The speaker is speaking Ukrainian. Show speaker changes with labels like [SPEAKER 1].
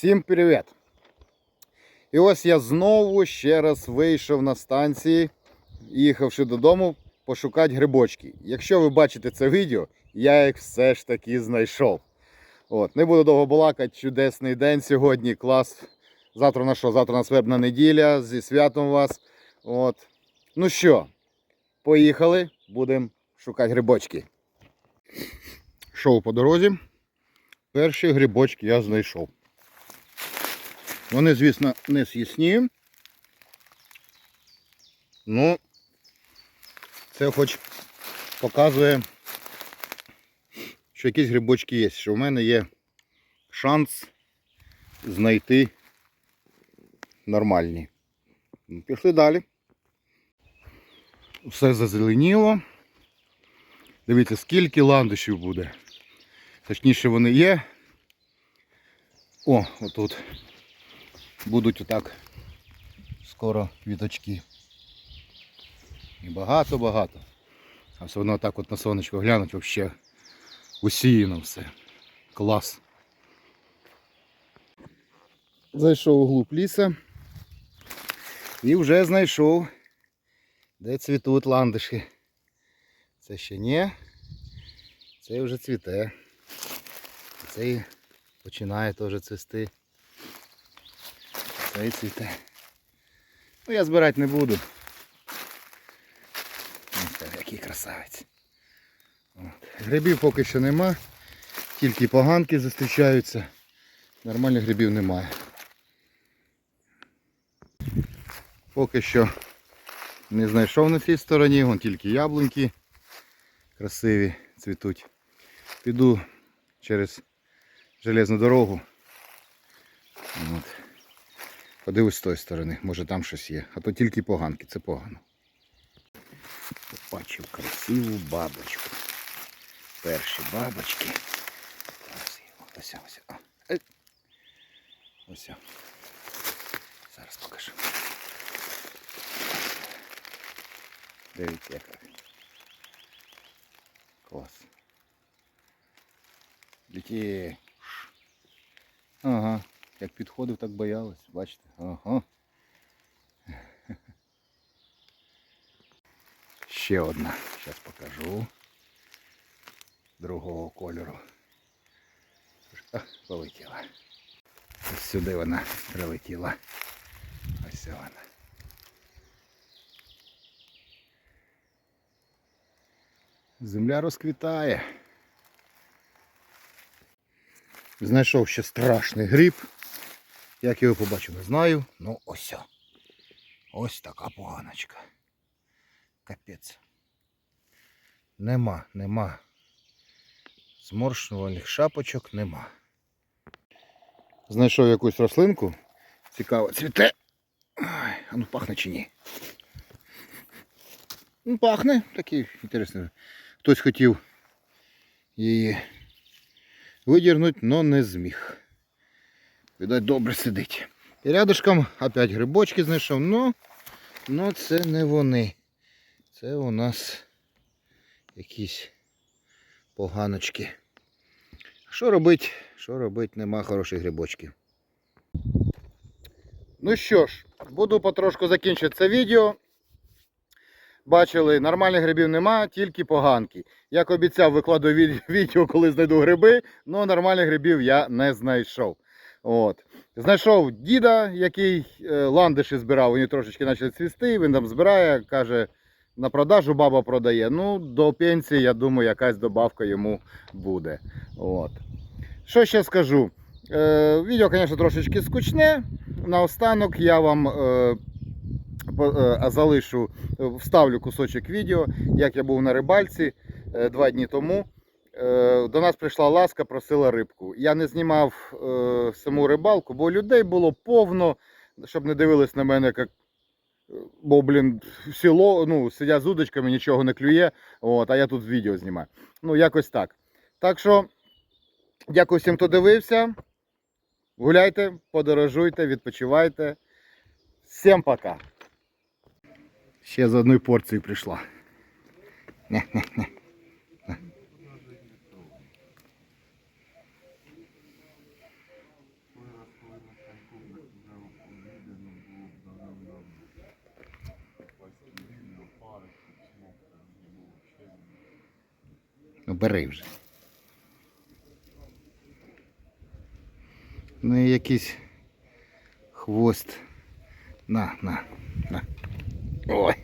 [SPEAKER 1] Всім привіт! І ось я знову ще раз вийшов на станції, їхавши додому, пошукати грибочки. Якщо ви бачите це відео, я їх все ж таки знайшов. От, не буду довго балакати, чудесний день сьогодні, клас. Завтра на що? Завтра у нас вебна неділя, зі святом вас. От. Ну що, поїхали, будемо шукати грибочки. Шов по дорозі. Перші грибочки я знайшов. Вони, звісно, не з'ясні. Ну, це хоч показує, що якісь грибочки є, що в мене є шанс знайти нормальні. Ну, Пішли далі. Все зазеленіло. Дивіться, скільки ландишів буде. Точніше вони є. О, отут будуть отак скоро квіточки. І багато-багато. А все одно так от на сонечко глянуть взагалі усіяно все. Клас. Зайшов у глуб ліса і вже знайшов, де цвітуть ландиші. Це ще ні. Це вже цвіте. Цей починає теж цвісти. Цей цвіте. Ну я збирати не буду. Ось який красавець. От. Грибів поки що нема, тільки поганки зустрічаються. Нормальних грибів немає. Поки що не знайшов на цій стороні, вон тільки яблуньки красиві цвітуть. Піду через железну дорогу. От. Подивись з тої сторони, може там щось є. А то тільки поганки, це погано. Побачив красиву бабочку. Перші бабочки. Красиво. Ось, ось. О. Е. Ось. Зараз покажу. Дивіться яка. Клас. Діти. Ага. Як підходив, так боялась. Бачите? Ага. Ще одна. Зараз покажу. Другого кольору. А, полетіла. Ось сюди вона прилетіла. Ось вона. Земля розквітає. Знайшов ще страшний гриб. Як його побачив, не знаю. Ну ось. Ось така поганочка. Капець. Нема, нема. Зморшнювальних шапочок нема. Знайшов якусь рослинку. Цікаво, цвіте. Ой, а ну пахне чи ні? Ну, пахне, такий інтересний. Хтось хотів її видірнути, але не зміг. Видать, добре сидить. І рядышком опять грибочки знайшов, но, но це не вони. Це у нас якісь поганочки. Що робить? Що робить? Нема хороших грибочків. Ну що ж, буду потрошку закінчити це відео. Бачили, нормальних грибів нема, тільки поганки. Як обіцяв, викладу відео, коли знайду гриби, але нормальних грибів я не знайшов. От. Знайшов діда, який е, ландиші збирав, вони трошечки почали цвісти, він там збирає, каже, на продажу баба продає. Ну, до пенсії, я думаю, якась добавка йому буде. От. Що ще скажу? Е, відео, звісно, трошечки скучне. Наостанок я вам е, е, залишу, е, вставлю кусочок відео, як я був на рибальці е, два дні тому. Е, До нас прийшла ласка, просила рибку. Я не знімав е, саму рибалку, бо людей було повно, щоб не дивились на мене, як. е, Бо, блін, всі ну, сидять з удочками, нічого не клює, от, а я тут відео знімаю. Ну, якось так. Так що, дякую всім, хто дивився. Гуляйте, подорожуйте, відпочивайте. Всім пока. Ще з одної порції прийшла. Не-не-не. Ну бери вже. Ну і якийсь хвост. На, на, на. Ой.